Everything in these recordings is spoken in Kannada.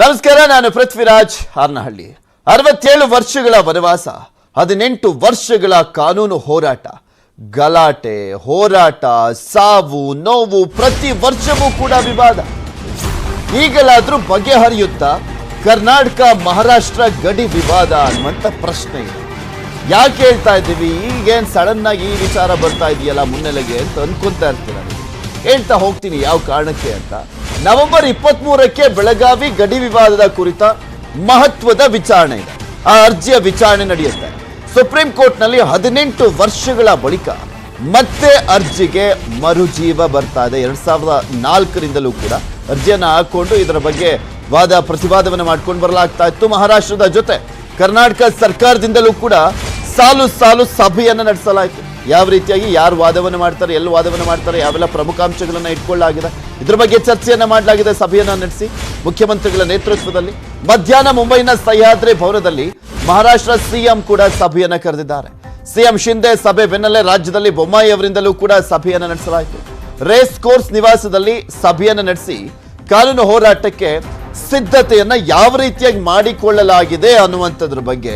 ನಮಸ್ಕಾರ, ನಾನು ಪೃಥ್ವಿರಾಜ್ ಹಾರ್ನಹಳ್ಳಿ. ಅರವತ್ತೇಳು ವರ್ಷಗಳ ವನವಾಸ, ಹದಿನೆಂಟು ವರ್ಷಗಳ ಕಾನೂನು ಹೋರಾಟ, ಗಲಾಟೆ, ಹೋರಾಟ, ಸಾವು, ನೋವು ಪ್ರತಿ ವರ್ಷವೂ ಕೂಡ ವಿವಾದ. ಈಗಲಾದರೂ ಬಗೆಹರಿಯುತ್ತಾ ಕರ್ನಾಟಕ, ಮಹಾರಾಷ್ಟ್ರ ಗಡಿ ವಿವಾದ ಅನ್ನುವಂಥ ಪ್ರಶ್ನೆ ಇದೆ. ಯಾಕೆ ಹೇಳ್ತಾ ಇದ್ದೀವಿ? ಈಗೇನು ಸಡನ್ ಆಗಿ ಈ ವಿಚಾರ ಬರ್ತಾ ಇದೆಯಲ್ಲ ಮುನ್ನೆಲೆಗೆ ಅಂತ ಅನ್ಕೊಂತಾ ಇರ್ತೀರ ಹೇಳ್ತಾ ಹೋಗ್ತೀನಿ ಯಾವ ಕಾರಣಕ್ಕೆ ಅಂತ. ನವೆಂಬರ್ ಇಪ್ಪತ್ತ್ ಮೂರಕ್ಕೆ ಬೆಳಗಾವಿ ಗಡಿ ವಿವಾದದ ಕುರಿತ ಮಹತ್ವದ ವಿಚಾರಣೆ ಇದೆ. ಆ ಅರ್ಜಿಯ ವಿಚಾರಣೆ ನಡೆಯುತ್ತೆ. ಸುಪ್ರೀಂ ಕೋರ್ಟ್ನಲ್ಲಿ ಹದಿನೆಂಟು ವರ್ಷಗಳ ಬಳಿಕ ಮತ್ತೆ ಅರ್ಜಿಗೆ ಮರುಜೀವ ಬರ್ತಾ ಇದೆ. ಎರಡ್ ಸಾವಿರದ ನಾಲ್ಕರಿಂದಲೂ ಕೂಡ ಅರ್ಜಿಯನ್ನು ಹಾಕೊಂಡು ಇದರ ಬಗ್ಗೆ ವಾದ ಪ್ರತಿವಾದವನ್ನು ಮಾಡ್ಕೊಂಡು ಬರಲಾಗ್ತಾ ಇತ್ತು ಮಹಾರಾಷ್ಟ್ರದ ಜೊತೆ. ಕರ್ನಾಟಕ ಸರ್ಕಾರದಿಂದಲೂ ಕೂಡ ಸಾಲು ಸಾಲು ಸಭೆಯನ್ನು ನಡೆಸಲಾಯಿತು. ಯಾವ ರೀತಿಯಾಗಿ ಯಾರು ವಾದವನ್ನು ಮಾಡ್ತಾರೆ, ಎಲ್ಲಿ ವಾದವನ್ನು ಮಾಡ್ತಾರೆ, ಯಾವೆಲ್ಲ ಪ್ರಮುಖ ಅಂಶಗಳನ್ನು ಇಟ್ಕೊಳ್ಳಲಾಗಿದೆ. ಇದ್ರ ಬಗ್ಗೆ ಚರ್ಚೆಯನ್ನು ಮಾಡಲಾಗಿದೆ ಸಭೆಯನ್ನ ನಡೆಸಿ ಮುಖ್ಯಮಂತ್ರಿಗಳ ನೇತೃತ್ವದಲ್ಲಿ. ಮಧ್ಯಾಹ್ನ ಮುಂಬೈನ ಸಹ್ಯಾದ್ರಿ ಭವನದಲ್ಲಿ ಮಹಾರಾಷ್ಟ್ರ ಸಿಎಂ ಕೂಡ ಸಭೆಯನ್ನ ಕರೆದಿದ್ದಾರೆ. ಸಿಎಂ ಶಿಂದೆ ಸಭೆ ಬೆನ್ನಲ್ಲೇ ರಾಜ್ಯದಲ್ಲಿ ಬೊಮ್ಮಾಯಿ ಅವರಿಂದಲೂ ಕೂಡ ಸಭೆಯನ್ನ ನಡೆಸಲಾಯಿತು. ರೇಸ್ ಕೋರ್ಸ್ ನಿವಾಸದಲ್ಲಿ ಸಭೆಯನ್ನ ನಡೆಸಿ ಕಾನೂನು ಹೋರಾಟಕ್ಕೆ ಸಿದ್ಧತೆಯನ್ನ ಯಾವ ರೀತಿಯಾಗಿ ಮಾಡಿಕೊಳ್ಳಲಾಗಿದೆ ಅನ್ನುವಂಥದ್ರ ಬಗ್ಗೆ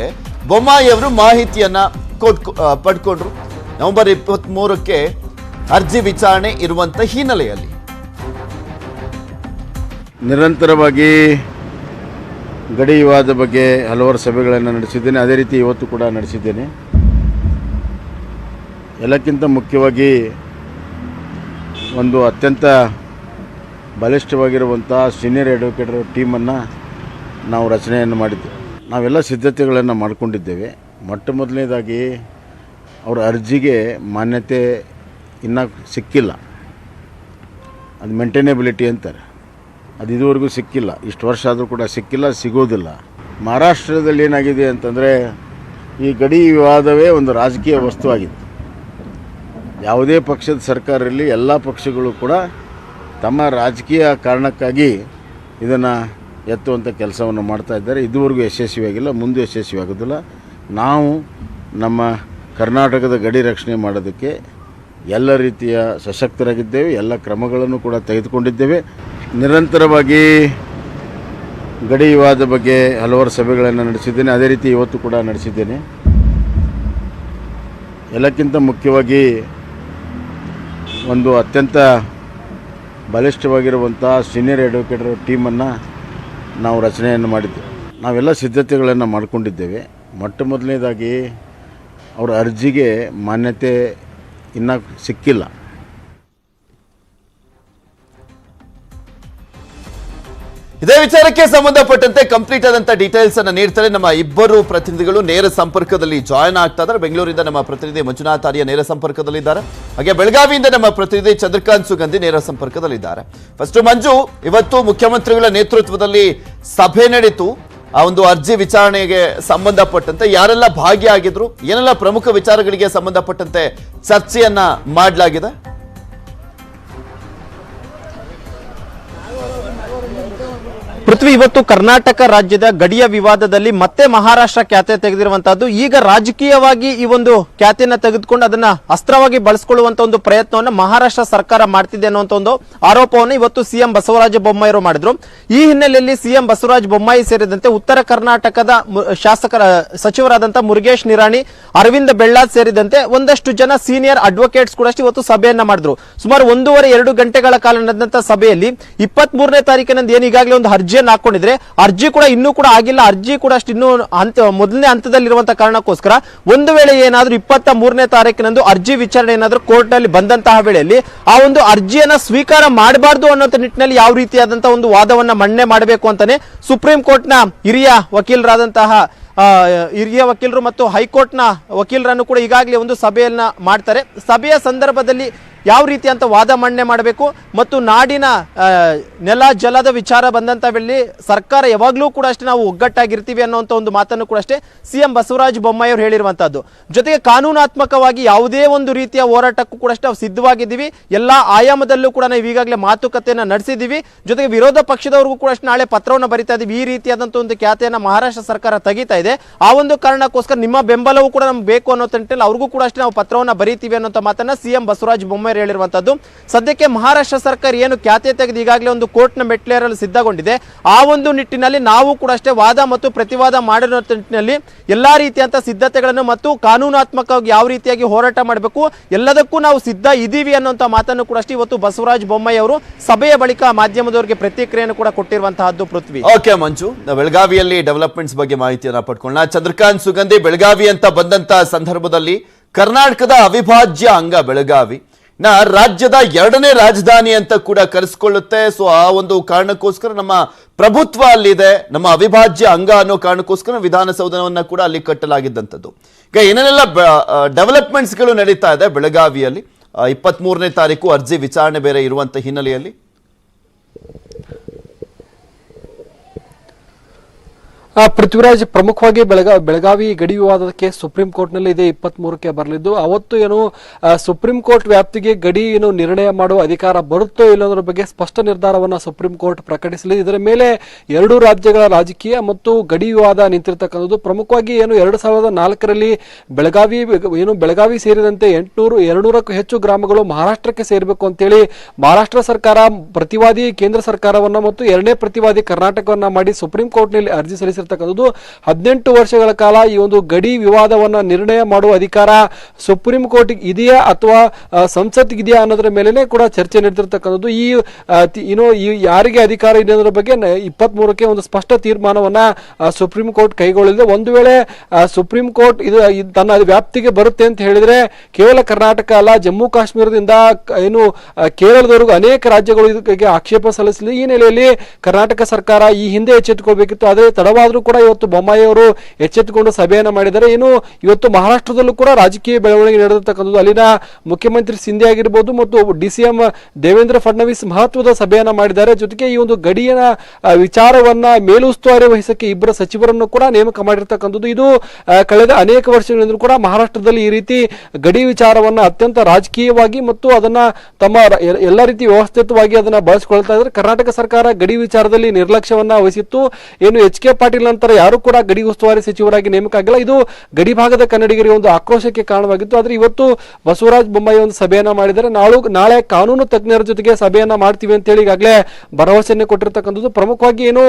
ಬೊಮ್ಮಾಯಿ ಅವರು ಮಾಹಿತಿಯನ್ನ ಕೊಟ್ಕೊ ಪಡ್ಕೊಂಡ್ರು. ನವೆಂಬರ್ ಇಪ್ಪತ್ತ್ ಮೂರಕ್ಕೆ ಅರ್ಜಿ ವಿಚಾರಣೆ ಇರುವಂತ ಹಿನ್ನೆಲೆಯಲ್ಲಿ. ನಿರಂತರವಾಗಿ ಗಡಿ ವಿವಾದ ಬಗ್ಗೆ ಹಲವಾರು ಸಭೆಗಳನ್ನು ನಡೆಸಿದ್ದೇನೆ. ಅದೇ ರೀತಿ ಇವತ್ತು ಕೂಡ ನಡೆಸಿದ್ದೇನೆ. ಎಲ್ಲಕ್ಕಿಂತ ಮುಖ್ಯವಾಗಿ ಒಂದು ಅತ್ಯಂತ ಬಲಿಷ್ಠವಾಗಿರುವಂಥ ಸೀನಿಯರ್ ಅಡ್ವೊಕೇಟರ್ ಟೀಮನ್ನು ನಾವು ರಚನೆಯನ್ನು ಮಾಡಿದ್ದೇವೆ ನಾವೆಲ್ಲ ಸಿದ್ಧತೆಗಳನ್ನು ಮಾಡಿಕೊಂಡಿದ್ದೇವೆ. ಮೊಟ್ಟ ಮೊದಲನೇದಾಗಿ ಅವರ ಅರ್ಜಿಗೆ ಮಾನ್ಯತೆ ಇನ್ನೂ ಸಿಕ್ಕಿಲ್ಲ. ಅದು ಮೇಂಟೈನೇಬಿಲಿಟಿ ಅಂತಾರೆ. ಅದು ಇದುವರೆಗೂ ಸಿಕ್ಕಿಲ್ಲ. ಇಷ್ಟು ವರ್ಷ ಆದರೂ ಕೂಡ ಸಿಕ್ಕಿಲ್ಲ, ಸಿಗೋದಿಲ್ಲ. ಮಹಾರಾಷ್ಟ್ರದಲ್ಲಿ ಏನಾಗಿದೆ ಅಂತಂದರೆ, ಈ ಗಡಿ ವಿವಾದವೇ ಒಂದು ರಾಜಕೀಯ ವಸ್ತುವಾಗಿತ್ತು. ಯಾವುದೇ ಪಕ್ಷದ ಸರ್ಕಾರ ಇರಲಿ ಎಲ್ಲ ಪಕ್ಷಗಳು ಕೂಡ ತಮ್ಮ ರಾಜಕೀಯ ಕಾರಣಕ್ಕಾಗಿ ಇದನ್ನು ಎತ್ತುವಂಥ ಕೆಲಸವನ್ನು ಮಾಡ್ತಾ ಇದ್ದಾರೆ. ಇದುವರೆಗೂ ಯಶಸ್ವಿಯಾಗಿಲ್ಲ, ಮುಂದೆ ಯಶಸ್ವಿ ಆಗೋದಿಲ್ಲ ನಾವು ನಮ್ಮ ಕರ್ನಾಟಕದ ಗಡಿ ರಕ್ಷಣೆ ಮಾಡೋದಕ್ಕೆ ಎಲ್ಲ ರೀತಿಯ ಸಶಕ್ತರಾಗಿದ್ದೇವೆ, ಎಲ್ಲ ಕ್ರಮಗಳನ್ನು ಕೂಡ ತೆಗೆದುಕೊಂಡಿದ್ದೇವೆ. ನಿರಂತರವಾಗಿ ಗಡಿ ವಿವಾದ ಬಗ್ಗೆ ಹಲವಾರು ಸಭೆಗಳನ್ನು ನಡೆಸಿದ್ದೇನೆ, ಅದೇ ರೀತಿ ಇವತ್ತು ಕೂಡ ನಡೆಸಿದ್ದೇನೆ. ಎಲ್ಲಕ್ಕಿಂತ ಮುಖ್ಯವಾಗಿ ಒಂದು ಅತ್ಯಂತ ಬಲಿಷ್ಠವಾಗಿರುವಂಥ ಸೀನಿಯರ್ ಅಡ್ವೊಕೇಟರ್ ಟೀಮನ್ನು ನಾವು ರಚನೆಯನ್ನು ಮಾಡಿದ್ದೇವೆ ನಾವೆಲ್ಲ ಸಿದ್ಧತೆಗಳನ್ನು ಮಾಡಿಕೊಂಡಿದ್ದೇವೆ. ಮೊಟ್ಟ ಮೊದಲನೇದಾಗಿ ಅವರ ಅರ್ಜಿಗೆ ಮಾನ್ಯತೆ ಇನ್ನೂ ಸಿಕ್ಕಿಲ್ಲ. ಇದೇ ವಿಚಾರಕ್ಕೆ ಸಂಬಂಧಪಟ್ಟಂತೆ ಕಂಪ್ಲೀಟ್ ಆದಂತ ಡೀಟೇಲ್ಸ್ ಅನ್ನು ನೀಡ್ತಾರೆ ನಮ್ಮ ಇಬ್ಬರು ಪ್ರತಿನಿಧಿಗಳು. ನೇರ ಸಂಪರ್ಕದಲ್ಲಿ ಜಾಯ್ನ್ ಆಗ್ತಾ ಇದ್ದಾರೆ. ಬೆಂಗಳೂರಿಂದ ನಮ್ಮ ಪ್ರತಿನಿಧಿ ಮಂಜುನಾಥ್ ಆರ್ಯ ನೇರ ಸಂಪರ್ಕದಲ್ಲಿದ್ದಾರೆ. ಹಾಗೆ ಬೆಳಗಾವಿಯಿಂದ ನಮ್ಮ ಪ್ರತಿನಿಧಿ ಚಂದ್ರಕಾಂತ್ ಸುಗಂಧಿ ನೇರ ಸಂಪರ್ಕದಲ್ಲಿದ್ದಾರೆ. ಫಸ್ಟ್ ಮಂಜು, ಇವತ್ತು ಮುಖ್ಯಮಂತ್ರಿಗಳ ನೇತೃತ್ವದಲ್ಲಿ ಸಭೆ ನಡೀತು. ಆ ಒಂದು ಅರ್ಜಿ ವಿಚಾರಣೆಗೆ ಸಂಬಂಧಪಟ್ಟಂತೆ ಯಾರೆಲ್ಲ ಭಾಗಿಯಾಗಿದ್ರು ಏನೆಲ್ಲ ಪ್ರಮುಖ ವಿಚಾರಗಳಿಗೆ ಸಂಬಂಧಪಟ್ಟಂತೆ ಚರ್ಚೆಯನ್ನ ಮಾಡಲಾಗಿದೆ? ಪೃಥ್ವಿ, ಇವತ್ತು ಕರ್ನಾಟಕ ರಾಜ್ಯದ ಗಡಿಯ ವಿವಾದದಲ್ಲಿ ಮತ್ತೆ ಮಹಾರಾಷ್ಟ್ರ ಖ್ಯಾತೆ ತೆಗೆದಿರುವಂತಹದ್ದು. ಈಗ ರಾಜಕೀಯವಾಗಿ ಈ ಒಂದು ಖ್ಯಾತಿಯನ್ನ ತೆಗೆದುಕೊಂಡು ಅದನ್ನ ಅಸ್ತ್ರವಾಗಿ ಬಳಸಿಕೊಳ್ಳುವಂತ ಒಂದು ಪ್ರಯತ್ನವನ್ನು ಮಹಾರಾಷ್ಟ್ರ ಸರ್ಕಾರ ಮಾಡ್ತಿದೆ ಅನ್ನುವಂತ ಒಂದು ಆರೋಪವನ್ನು ಇವತ್ತು ಸಿಎಂ ಬಸವರಾಜ ಬೊಮ್ಮಾಯಿರು ಮಾಡಿದ್ರು. ಈ ಹಿನ್ನೆಲೆಯಲ್ಲಿ ಸಿಎಂ ಬಸವರಾಜ ಬೊಮ್ಮಾಯಿ ಸೇರಿದಂತೆ ಉತ್ತರ ಕರ್ನಾಟಕದ ಶಾಸಕರ ಸಚಿವರಾದಂತಹ ಮುರುಗೇಶ್ ನಿರಾಣಿ, ಅರವಿಂದ ಬೆಳ್ಳಾದ್ ಸೇರಿದಂತೆ ಒಂದಷ್ಟು ಜನ ಸೀನಿಯರ್ ಅಡ್ವೊಕೇಟ್ಸ್ ಕೂಡ ಇವತ್ತು ಸಭೆಯನ್ನ ಮಾಡಿದ್ರು. ಸುಮಾರು ಒಂದೂವರೆ ಎರಡು ಗಂಟೆಗಳ ಕಾಲ ನಡೆದಂತಹ ಸಭೆಯಲ್ಲಿ ಇಪ್ಪತ್ತ್ ಮೂರನೇ ತಾರೀಕಿನಂದು ಏನು ಈಗಾಗಲೇ ಒಂದು ಅರ್ಜಿಯನ್ನು ಹಾಕೊಂಡಿದ್ರೆ ಅರ್ಜಿ ಕೂಡ ಇನ್ನೂ ಕೂಡ ಆಗಿಲ್ಲ. ಅರ್ಜಿ ಕೂಡ ಅಷ್ಟು ಇನ್ನೂ ಹಂತ, ಮೊದಲನೇ ಹಂತದಲ್ಲಿರುವಂತಹ ಕಾರಣಕ್ಕೋಸ್ಕರ ಒಂದು ವೇಳೆ ಏನಾದರೂ ಇಪ್ಪತ್ತ ಮೂರನೇ ತಾರೀಕಿನಂದು ಅರ್ಜಿ ವಿಚಾರಣೆ ಏನಾದರೂ ಕೋರ್ಟ್ನಲ್ಲಿ ಬಂದಂತಹ ವೇಳೆಯಲ್ಲಿ ಆ ಒಂದು ಅರ್ಜಿಯನ್ನ ಸ್ವೀಕಾರ ಮಾಡಬಾರ್ದು ಅನ್ನೋ ನಿಟ್ಟಿನಲ್ಲಿ ಯಾವ ರೀತಿಯಾದಂತಹ ಒಂದು ವಾದವನ್ನ ಮಣ್ಣೆ ಮಾಡಬೇಕು ಅಂತಾನೆ ಸುಪ್ರೀಂ ಕೋರ್ಟ್ನ ಹಿರಿಯ ವಕೀಲರಾದಂತಹ ಹಿರಿಯ ವಕೀಲರು ಮತ್ತು ಹೈಕೋರ್ಟ್ನ ವಕೀಲರನ್ನು ಕೂಡ ಈಗಾಗಲೇ ಒಂದು ಸಭೆಯನ್ನ ಮಾಡ್ತಾರೆ. ಸಭೆಯ ಸಂದರ್ಭದಲ್ಲಿ ಯಾವ ರೀತಿ ಅಂತ ವಾದ ಮಂಡನೆ ಮಾಡಬೇಕು ಮತ್ತು ನಾಡಿನ ನೆಲ ಜಲದ ವಿಚಾರ ಬಂದಂತ ವೇಳೆ ಸರ್ಕಾರ ಯಾವಾಗಲೂ ಕೂಡ ಅಷ್ಟೇ ನಾವು ಒಗ್ಗಟ್ಟಾಗಿರ್ತೀವಿ ಅನ್ನುವಂಥ ಒಂದು ಮಾತನ್ನು ಕೂಡ ಅಷ್ಟೇ ಸಿಎಂ ಬಸವರಾಜ ಬೊಮ್ಮಾಯಿ ಅವರು ಹೇಳಿರುವಂತಹದ್ದು. ಜೊತೆಗೆ ಕಾನೂನಾತ್ಮಕವಾಗಿ ಯಾವುದೇ ಒಂದು ರೀತಿಯ ಹೋರಾಟಕ್ಕೂ ಕೂಡ ಅಷ್ಟೇ ಸಿದ್ಧವಾಗಿದ್ದೀವಿ. ಎಲ್ಲಾ ಆಯಾಮದಲ್ಲೂ ಕೂಡ ನಾವು ಈಗಾಗಲೇ ಮಾತುಕತೆಯನ್ನ ನಡೆಸಿದ್ದೀವಿ. ಜೊತೆಗೆ ವಿರೋಧ ಪಕ್ಷದವರಿಗೂ ಕೂಡ ಅಷ್ಟೇ ನಾಳೆ ಪತ್ರವನ್ನು ಬರಿತಾ ಇದೀವಿ ಈ ರೀತಿಯಾದಂಥ ಒಂದು ಖ್ಯಾತೆಯನ್ನ ಮಹಾರಾಷ್ಟ್ರ ಸರ್ಕಾರ ತೆಗಿತಾ ಇದೆ. ಆ ಒಂದು ಕಾರಣಕ್ಕೋಸ್ಕರ ನಿಮ್ಮ ಬೆಂಬಲವೂ ಕೂಡ ನಮ್ಗೆ ಬೇಕು ಅನ್ನೋ ನಿಟ್ಟಿನಲ್ಲಿ ಅವ್ರಿಗೂ ಕೂಡ ಅಷ್ಟೇ ನಾವು ಪತ್ರವನ್ನ ಬರೀತೀವಿ ಮಾತನ್ನು ಮಾತನ್ನ ಸಿಎಂ ಬಸವರಾಜ ಬೊಮ್ಮಾಯಿ ಹೇಳಿರುವಂತದ್ದು, ಸದ್ಯಕ್ಕೆ ಮಹಾರಾಷ್ಟ್ರ ಸರ್ಕಾರ ಏನು ಖ್ಯಾತೆ ತೆಗೆದು ಈಗಾಗಲೇ ಒಂದು ಕೋರ್ಟ್ನ ಮೆಟ್ಲೇರಲು ಸಿದ್ಧಗೊಂಡಿದೆ. ಆ ಒಂದು ನಿಟ್ಟಿನಲ್ಲಿ ನಾವು ಕೂಡ ಅಷ್ಟೇ ವಾದ ಮತ್ತು ಪ್ರತಿವಾದ ಮಾಡಿರುವ ನಿಟ್ಟಿನಲ್ಲಿ ಎಲ್ಲಾ ರೀತಿಯಂತ ಸಿದ್ಧತೆಗಳನ್ನು ಮತ್ತು ಕಾನೂನಾತ್ಮಕವಾಗಿ ಯಾವ ರೀತಿಯಾಗಿ ಹೋರಾಟ ಮಾಡಬೇಕು, ಎಲ್ಲದಕ್ಕೂ ನಾವು ಸಿದ್ಧ ಇದ್ದೀವಿ ಅನ್ನುವಂಥ ಮಾತನ್ನು ಕೂಡ ಅಷ್ಟೇ ಇವತ್ತು ಬಸವರಾಜ ಬೊಮ್ಮಾಯಿ ಅವರು ಸಭೆಯ ಬಳಿಕ ಮಾಧ್ಯಮದವರಿಗೆ ಪ್ರತಿಕ್ರಿಯೆಯನ್ನು ಕೂಡ ಕೊಟ್ಟಿರುವಂತಹದ್ದು ಪೃಥ್ವಿ. ಓಕೆ ಮಂಜು ಬೆಳಗಾವಿಯಲ್ಲಿ ಡೆವಲಪ್ಮೆಂಟ್ಸ್ ಬಗ್ಗೆ ಮಾಹಿತಿಯನ್ನು ಪಡ್ಕೊಳ್ಳೋಣ. ಚಂದ್ರಕಾಂತ್ ಸುಗಂಧಿ, ಬೆಳಗಾವಿ ಅಂತ ಬಂದಂತ ಸಂದರ್ಭದಲ್ಲಿ ಕರ್ನಾಟಕದ ಅವಿಭಾಜ್ಯ ಅಂಗ ಬೆಳಗಾವಿ. ನ ರಾಜ್ಯದ ಎರಡನೇ ರಾಜಧಾನಿ ಅಂತ ಕೂಡ ಕರೆಸ್ಕೊಳ್ಳುತ್ತೆ. ಸೊ ಆ ಒಂದು ಕಾರಣಕ್ಕೋಸ್ಕರ ನಮ್ಮ ಪ್ರಭುತ್ವ ಅಲ್ಲಿದೆ. ನಮ್ಮ ಅವಿಭಾಜ್ಯ ಅಂಗ ಅನ್ನೋ ಕಾರಣಕ್ಕೋಸ್ಕರ ವಿಧಾನಸೌಧವನ್ನ ಕೂಡ ಅಲ್ಲಿ ಕಟ್ಟಲಾಗಿದ್ದಂಥದ್ದು. ಈಗ ಏನೇನೆಲ್ಲ ಡೆವಲಪ್ಮೆಂಟ್ಸ್ಗಳು ನಡೀತಾ ಇದೆ ಬೆಳಗಾವಿಯಲ್ಲಿ? ಇಪ್ಪತ್ತ್ ಮೂರನೇ ತಾರೀಕು ಅರ್ಜಿ ವಿಚಾರಣೆ ಬೇರೆ ಇರುವಂಥ ಹಿನ್ನೆಲೆಯಲ್ಲಿ. ಪೃಥ್ವಿರಾಜ್ ಪ್ರಮುಖವಾಗಿ ಬೆಳಗಾವಿ ಬೆಳಗಾವಿ ಗಡಿ ವಿವಾದಕ್ಕೆ ಸುಪ್ರೀಂ ಕೋರ್ಟ್ನಲ್ಲಿ ಇದೆ ಇಪ್ಪತ್ತ್ ಮೂರಕ್ಕೆ ಬರಲಿದ್ದು. ಅವತ್ತು ಏನು ಸುಪ್ರೀಂ ಕೋರ್ಟ್ ವ್ಯಾಪ್ತಿಗೆ ಗಡಿ ಏನು ನಿರ್ಣಯ ಮಾಡುವ ಅಧಿಕಾರ ಬರುತ್ತೋ ಇಲ್ಲೋದ್ರ ಬಗ್ಗೆ ಸ್ಪಷ್ಟ ನಿರ್ಧಾರವನ್ನು ಸುಪ್ರೀಂ ಕೋರ್ಟ್ ಪ್ರಕಟಿಸಲಿದೆ. ಇದರ ಮೇಲೆ ಎರಡು ರಾಜ್ಯಗಳ ರಾಜಕೀಯ ಮತ್ತು ಗಡಿ ವಿವಾದ ನಿಂತಿರ್ತಕ್ಕಂಥದ್ದು. ಪ್ರಮುಖವಾಗಿ ಏನು, ಎರಡು ಸಾವಿರದ ನಾಲ್ಕರಲ್ಲಿ ಬೆಳಗಾವಿ, ಏನು ಬೆಳಗಾವಿ ಸೇರಿದಂತೆ ಎಂಟುನೂರು, ಎರಡ್ನೂರಕ್ಕೂ ಹೆಚ್ಚು ಗ್ರಾಮಗಳು ಮಹಾರಾಷ್ಟ್ರಕ್ಕೆ ಸೇರಬೇಕು ಅಂತೇಳಿ ಮಹಾರಾಷ್ಟ್ರ ಸರ್ಕಾರ ಪ್ರತಿವಾದಿ ಕೇಂದ್ರ ಸರ್ಕಾರವನ್ನು ಮತ್ತು ಎರಡನೇ ಪ್ರತಿವಾದಿ ಕರ್ನಾಟಕವನ್ನು ಮಾಡಿ ಸುಪ್ರೀಂ ಕೋರ್ಟ್ನಲ್ಲಿ ಅರ್ಜಿ ಸಲ್ಲಿಸಿರ್ತಕ್ಕಂಥದ್ದು ಹದಿನೆಂಟು ವರ್ಷಗಳ ಕಾಲ ಈ ಒಂದು ಗಡಿ ವಿವಾದವನ್ನು ನಿರ್ಣಯ ಮಾಡುವ ಅಧಿಕಾರ ಸುಪ್ರೀಂ ಕೋರ್ಟ್ ಇದೆಯಾ ಅಥವಾ ಸಂಸತ್ಗಿದೆಯಾ ಅನ್ನೋದ್ರ ಮೇಲೆನೆ ಕೂಡ ಚರ್ಚೆ ನಡೆದಿರ್ತಕ್ಕಂಥದ್ದು. ಈ ಏನೋ ಈ ಯಾರಿಗೆ ಅಧಿಕಾರ ಇದೆ ಅನ್ನೋದ್ರ ಬಗ್ಗೆ ಇಪ್ಪತ್ತ್ ಮೂರಕ್ಕೆ ಒಂದು ಸ್ಪಷ್ಟ ತೀರ್ಮಾನವನ್ನ ಸುಪ್ರೀಂ ಕೋರ್ಟ್ ಕೈಗೊಳ್ಳಲಿದೆ. ಒಂದು ವೇಳೆ ಸುಪ್ರೀಂ ಕೋರ್ಟ್ ಇದು ತನ್ನ ವ್ಯಾಪ್ತಿಗೆ ಬರುತ್ತೆ ಅಂತ ಹೇಳಿದ್ರೆ ಕೇವಲ ಕರ್ನಾಟಕ ಅಲ್ಲ, ಜಮ್ಮು, ಕಾಶ್ಮೀರದಿಂದ ಏನು ಕೇರಳದವರೆಗೂ ಅನೇಕ ರಾಜ್ಯಗಳು ಇದಕ್ಕೆ ಆಕ್ಷೇಪ ಸಲ್ಲಿಸಲಿ ಈ ನೆಲೆಯಲ್ಲಿ ಕರ್ನಾಟಕ ಸರ್ಕಾರ ಈ ಹಿಂದೆ ಎಚ್ಚೆತ್ತುಕೊಳ್ಬೇಕಿತ್ತು. ಆದರೆ ತಡವಾದರೂ ಕೂಡ ಇವತ್ತು ಬೊಮ್ಮಾಯಿ ಅವರು ಎಚ್ಚೆತ್ತುಕೊಂಡು ಸಭೆಯನ್ನು ಮಾಡಿದರೆ ಏನು ಇವತ್ತು ಮಹಾರಾಷ್ಟ್ರದಲ್ಲೂ ಕೂಡ ರಾಜಕೀಯ ಬೆಳವಣಿಗೆ ನಡೆದಿರ್ತಕ್ಕಂಥದ್ದು. ಅಲ್ಲಿನ ಮುಖ್ಯಮಂತ್ರಿ ಸಿಂಧೆ ಆಗಿರ್ಬೋದು ಮತ್ತು D C M Devendra Fadnavis ಮಹತ್ವದ ಸಭೆಯನ್ನು ಮಾಡಿದ್ದಾರೆ. ಜೊತೆಗೆ ಈ ಒಂದು ಗಡಿಯನ ವಿಚಾರವನ್ನ ಮೇಲುಸ್ತುವಾರಿ ವಹಿಸಕ್ಕೆ ಇಬ್ಬರ ಸಚಿವರನ್ನು ಕೂಡ ನೇಮಕ ಮಾಡಿರ್ತಕ್ಕಂಥದ್ದು. ಇದು ಕಳೆದ ಅನೇಕ ವರ್ಷಗಳಿಂದ ಕೂಡ ಮಹಾರಾಷ್ಟ್ರದಲ್ಲಿ ಈ ರೀತಿ ಗಡಿ ವಿಚಾರವನ್ನ ಅತ್ಯಂತ ರಾಜಕೀಯವಾಗಿ ಮತ್ತು ಅದನ್ನ ತಮ್ಮ ಎಲ್ಲ ರೀತಿ ವ್ಯವಸ್ಥಿತವಾಗಿ ಅದನ್ನ ಬಳಸಿಕೊಳ್ತಾ ಇದ್ದಾರೆ. ಕರ್ನಾಟಕ ಸರ್ಕಾರ ಗಡಿ ವಿಚಾರದಲ್ಲಿ ನಿರ್ಲಕ್ಷ್ಯವನ್ನ ವಹಿಸಿತ್ತು. ಏನು ಎಚ್ ಕೆ ಪಾಟೀಲ್ ನಂತರ ಯಾರು ಕೂಡ ಗಡಿ ಉಸ್ತುವಾರಿ ಸಚಿವರಾಗಿ ನೇಮಕ ಆಗಿಲ್ಲ ಇದು ಗಡಿ ಭಾಗದ ಕನ್ನಡಿಗರಿಗೆ ಒಂದು ಆಕ್ರೋಶಕ್ಕೆ ಕಾರಣವಾಗಿತ್ತು. ಆದ್ರೆ ಇವತ್ತು ಬಸವರಾಜ ಬೊಮ್ಮಾಯಿ ಒಂದು ಸಭೆಯನ್ನ ಮಾಡಿದರೆ ನಾಳು, ನಾಳೆ ಕಾನೂನು ತಜ್ಞರ ಜೊತೆಗೆ ಸಭೆಯನ್ನ ಮಾಡ್ತೀವಿ ಅಂತ ಹೇಳಿ ಈಗಾಗಲೇ ಭರವಸೆಯನ್ನು ಕೊಟ್ಟಿರ್ತಕ್ಕಂಥದ್ದು. ಪ್ರಮುಖವಾಗಿ ಏನು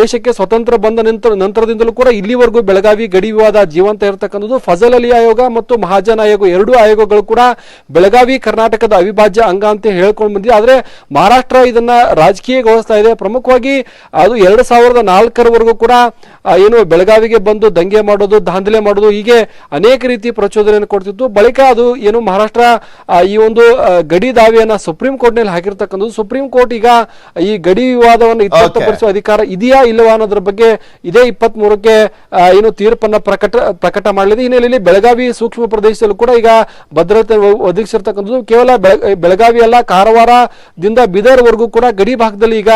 ದೇಶಕ್ಕೆ ಸ್ವತಂತ್ರ ಬಂದ ನಂತರ, ನಂತರದಿಂದಲೂ ಕೂಡ ಇಲ್ಲಿವರೆಗೂ ಬೆಳಗಾವಿ ಗಡಿ ವಿವಾದ ಜೀವಂತ ಇರತಕ್ಕಂಥದ್ದು. ಫಜಲ್ ಅಲಿ ಆಯೋಗ ಮತ್ತು ಮಹಾಜನ್ ಆಯೋಗ ಎರಡೂ ಆಯೋಗಗಳು ಕೂಡ ಬೆಳಗಾವಿ ಕರ್ನಾಟಕದ ಅವಿಭಾಜ್ಯ ಅಂಗ ಅಂತ ಹೇಳ್ಕೊಂಡು ಬಂದಿದೆ. ಆದರೆ ಮಹಾರಾಷ್ಟ್ರ ಇದನ್ನ ರಾಜಕೀಯಗೊಳಿಸ್ತಾ ಇದೆ. ಪ್ರಮುಖವಾಗಿ ಅದು ಎರಡು ಸಾವಿರದ ನಾಲ್ಕರವರೆಗೂ ಕೂಡ ಏನು ಬೆಳಗಾವಿಗೆ ಬಂದು ದಂಗೆ ಮಾಡೋದು ದಾಂಧಲೆ ಮಾಡೋದು ಹೀಗೆ ಅನೇಕ ರೀತಿ ಪ್ರಚೋದನೆಯನ್ನು ಕೊಡ್ತಿತ್ತು. ಬಳಿಕ ಅದು ಏನು ಮಹಾರಾಷ್ಟ್ರ ಈ ಒಂದು ಗಡಿ ದಾವೆಯನ್ನ ಸುಪ್ರೀಂ ಕೋರ್ಟ್ನಲ್ಲಿ ಹಾಕಿರ್ತಕ್ಕಂಥದ್ದು. ಸುಪ್ರೀಂ ಕೋರ್ಟ್ ಈಗ ಈ ಗಡಿ ವಿವಾದವನ್ನು ಇತ್ಯರ್ಥಪಡಿಸುವ ಅಧಿಕಾರ ಇದೆಯಾ ಇಲ್ಲವಾ ಅನ್ನೋದ್ರ ಬಗ್ಗೆ ಇದೇ ಇಪ್ಪತ್ತ್ ಮೂರಕ್ಕೆ ಏನು ತೀರ್ಪನ್ನ ಪ್ರಕಟ ಪ್ರಕಟ ಮಾಡಲಿದೆ. ಹಿನ್ನೆಲೆಯಲ್ಲಿ ಬೆಳಗಾವಿ ಸೂಕ್ಷ್ಮ ಪ್ರದೇಶದಲ್ಲೂ ಕೂಡ ಈಗ ಭದ್ರತೆ ಒದಗಿಸಿರ್ತಕ್ಕಂಥದ್ದು. ಕೇವಲ ಬೆಳ- ಬೆಳಗಾವಿ ಅಲ್ಲ ಕಾರವಾರದಿಂದ ಬೀದರ್ವರೆಗೂ ಕೂಡ ಗಡಿ ಭಾಗದಲ್ಲಿ ಈಗ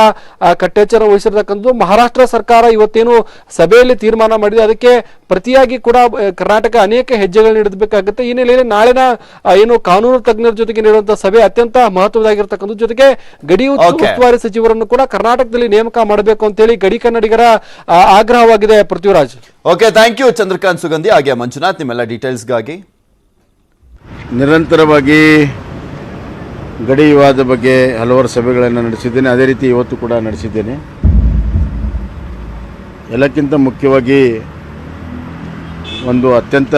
ಕಟ್ಟೆಚ್ಚರ ವಹಿಸಿರ್ತಕ್ಕಂಥದ್ದು. ಮಹಾರಾಷ್ಟ್ರ ಸರ್ಕಾರ ಇವತ್ತೇನು ಸಭೆಯಲ್ಲಿ ತೀರ್ಮಾನ ಮಾಡಿದೆ. ಅದಕ್ಕೆ ಪ್ರತಿಯಾಗಿ ಕೂಡ ಕರ್ನಾಟಕ ಅನೇಕ ಹೆಜ್ಜೆಗಳನ್ನ ಇಡಬೇಕಾಗುತ್ತೆ ಈ ಹಿನ್ನೆಲೆಯಲ್ಲಿ ನಾಳಿನ ಏನು ಕಾನೂನು ತಜ್ಞರ ಜೊತೆಗೆ ನೀಡುವಂತಹ ಸಭೆ ಅತ್ಯಂತ ಮಹತ್ವದಾಗಿರ್ತಕ್ಕಂಥ ಜೊತೆಗೆ ಗಡಿ ಉಸ್ತುವಾರಿ ಸಚಿವರನ್ನು ಕೂಡ ಕರ್ನಾಟಕದಲ್ಲಿ ನೇಮಕ ಮಾಡಬೇಕು ಅಂತೇಳಿ ಗಡಿ ಕನ್ನಡಿಗರ ಆಗ್ರಹವಾಗಿದೆ Prithviraj. Okay thank you Chandrakant Sugandhi. ಹಾಗೆ ಮಂಜುನಾಥ್ ನಿಮ್ಮೆಲ್ಲ ಡೀಟೇಲ್ಸ್ಗಾಗಿ ನಿರಂತರವಾಗಿ ಗಡಿ ವಿವಾದ ಬಗ್ಗೆ ಹಲವಾರು ಸಭೆಗಳನ್ನು ನಡೆಸಿದ್ದೇನೆ. ಅದೇ ರೀತಿ ಇವತ್ತು ಕೂಡ ನಡೆಸಿದ್ದೇನೆ. ಎಲ್ಲಕ್ಕಿಂತ ಮುಖ್ಯವಾಗಿ ಒಂದು ಅತ್ಯಂತ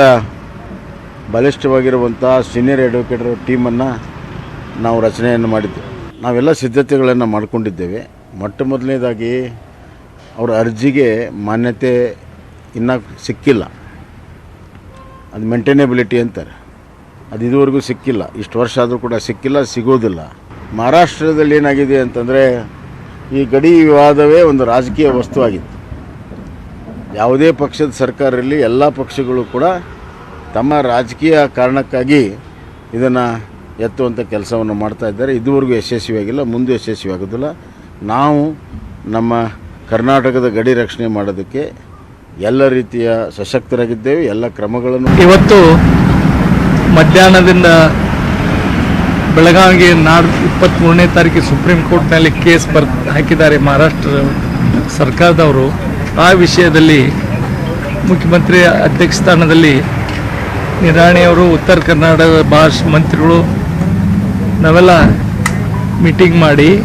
ಬಲಿಷ್ಠವಾಗಿರುವಂಥ ಸೀನಿಯರ್ ಅಡ್ವೊಕೇಟರ್ ಟೀಮನ್ನು ನಾವು ರಚನೆಯನ್ನು ಮಾಡಿದ್ದೇವೆ ನಾವೆಲ್ಲ ಸಿದ್ಧತೆಗಳನ್ನು ಮಾಡಿಕೊಂಡಿದ್ದೇವೆ. ಮೊಟ್ಟ ಮೊದಲನೇದಾಗಿ ಅವರ ಅರ್ಜಿಗೆ ಮಾನ್ಯತೆ ಇನ್ನೂ ಸಿಕ್ಕಿಲ್ಲ. ಅದು ಮೇಂಟೈನೇಬಿಲಿಟಿ ಅಂತಾರೆ. ಅದು ಇದುವರೆಗೂ ಸಿಕ್ಕಿಲ್ಲ. ಇಷ್ಟು ವರ್ಷ ಆದರೂ ಕೂಡ ಸಿಕ್ಕಿಲ್ಲ, ಸಿಗೋದಿಲ್ಲ. ಮಹಾರಾಷ್ಟ್ರದಲ್ಲಿ ಏನಾಗಿದೆ ಅಂತಂದರೆ ಈ ಗಡಿ ವಿವಾದವೇ ಒಂದು ರಾಜಕೀಯ ವಸ್ತುವಾಗಿತ್ತು ಯಾವುದೇ ಪಕ್ಷದ ಸರ್ಕಾರ ಇರಲಿ ಎಲ್ಲ ಪಕ್ಷಗಳು ಕೂಡ ತಮ್ಮ ರಾಜಕೀಯ ಕಾರಣಕ್ಕಾಗಿ ಇದನ್ನು ಎತ್ತುವಂಥ ಕೆಲಸವನ್ನು ಮಾಡ್ತಾ ಇದ್ದಾರೆ. ಇದುವರೆಗೂ ಯಶಸ್ವಿಯಾಗಿಲ್ಲ, ಮುಂದೆ ಯಶಸ್ವಿ ಆಗೋದಿಲ್ಲ ನಾವು ನಮ್ಮ ಕರ್ನಾಟಕದ ಗಡಿ ರಕ್ಷಣೆ ಮಾಡೋದಕ್ಕೆ ಎಲ್ಲ ರೀತಿಯ ಸಶಕ್ತರಾಗಿದ್ದೇವೆ, ಎಲ್ಲ ಕ್ರಮಗಳನ್ನು ಇವತ್ತು ಮಧ್ಯಾಹ್ನದಿಂದ ಬೆಳಗಾವಿಗೆ ನಾಡ್ ಇಪ್ಪತ್ತ್ಮೂರನೇ ತಾರೀಕಿಗೆ ಸುಪ್ರೀಂ ಕೋರ್ಟ್ನಲ್ಲಿ ಕೇಸ್ ಬರ್, ಹಾಕಿದ್ದಾರೆ ಮಹಾರಾಷ್ಟ್ರ ಸರ್ಕಾರದವರು. ಆ ವಿಷಯದಲ್ಲಿ ಮುಖ್ಯಮಂತ್ರಿ ಅಧ್ಯಕ್ಷ ಸ್ಥಾನದಲ್ಲಿ ನಿರಾಣಿಯವರು ಉತ್ತರ ಕರ್ನಾಟಕದ ಭಾಷೆ ಮಂತ್ರಿಗಳು ನಾವೆಲ್ಲ ಮೀಟಿಂಗ್ ಮಾಡಿ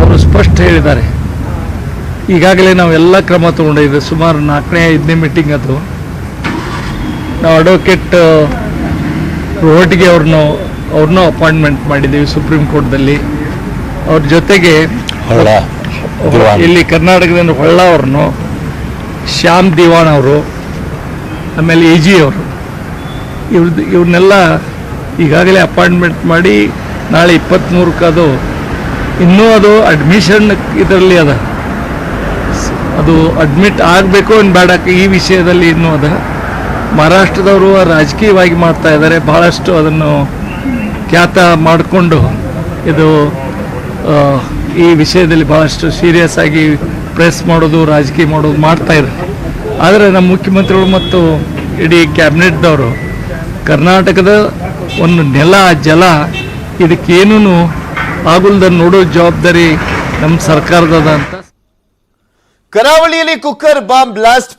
ಅವರು ಸ್ಪಷ್ಟ ಹೇಳಿದ್ದಾರೆ. ಈಗಾಗಲೇ ನಾವೆಲ್ಲ ಕ್ರಮ ತಗೊಂಡಿದ್ದೀವಿ. ಸುಮಾರು ನಾಲ್ಕನೇ, ಐದನೇ ಮೀಟಿಂಗ್ ಅದು. ನಾವು ಅಡ್ವೊಕೇಟ್ ರೋಟ್ಗೆ ಅವ್ರನ್ನ, ಅವ್ರನ್ನೂ ಅಪಾಯಿಂಟ್ಮೆಂಟ್ ಮಾಡಿದ್ದೀವಿ ಸುಪ್ರೀಂ ಕೋರ್ಟ್ದಲ್ಲಿ. ಅವ್ರ ಜೊತೆಗೆ ಇಲ್ಲಿ ಕರ್ನಾಟಕದಿಂದ ಹೊಳ್ಳ ಅವ್ರನ್ನು ಶ್ಯಾಮ್ ದಿವಾನ್ ಅವರು, ಆಮೇಲೆ ಎ ಜಿ ಅವರು ಇವ್ರದ್ದು ಇವ್ರನ್ನೆಲ್ಲ ಈಗಾಗಲೇ ಅಪಾಯಿಂಟ್ಮೆಂಟ್ ಮಾಡಿ ನಾಳೆ ಇಪ್ಪತ್ತ್ಮೂರಕ್ಕೆ ಅದು ಇನ್ನೂ ಅದು ಅಡ್ಮಿಷನ್ ಇದರಲ್ಲಿ ಅದ. ಅದು ಅಡ್ಮಿಟ್ ಆಗಬೇಕು ಅಂತ ಬೇಡ ಈ ವಿಷಯದಲ್ಲಿ ಇನ್ನೂ ಅದ. ಮಹಾರಾಷ್ಟ್ರದವರು ರಾಜಕೀಯವಾಗಿ ಮಾಡ್ತಾ ಇದ್ದಾರೆ ಭಾಳಷ್ಟು ಅದನ್ನು ಖ್ಯಾತ ಮಾಡಿಕೊಂಡು ಇದು ಈ ವಿಷಯದಲ್ಲಿ ಭಾಳಷ್ಟು ಸೀರಿಯಸ್ ಆಗಿ ಪ್ರೆಸ್ ಮಾಡೋದು, ರಾಜಕೀಯ ಮಾಡೋದು ಮಾಡ್ತಾ ಇದ್ದಾರೆ. ಆದರೆ ನಮ್ಮ ಮುಖ್ಯಮಂತ್ರಿಗಳು ಮತ್ತು ಇಡೀ ಕ್ಯಾಬಿನೆಟ್ದವರು ಕರ್ನಾಟಕದ ಒಂದು ನೆಲ, ಜಲ ಇದಕ್ಕೇನೂ ಆಗುಲ್ದ ನೋಡೋ ಜವಾಬ್ದಾರಿ ನಮ್ಮ ಸರ್ಕಾರದದ ಅಂತ. ಕರಾವಳಿಯಲ್ಲಿ ಕುಕ್ಕರ್ ಬಾಂಬ್ ಬ್ಲಾಸ್ಟ್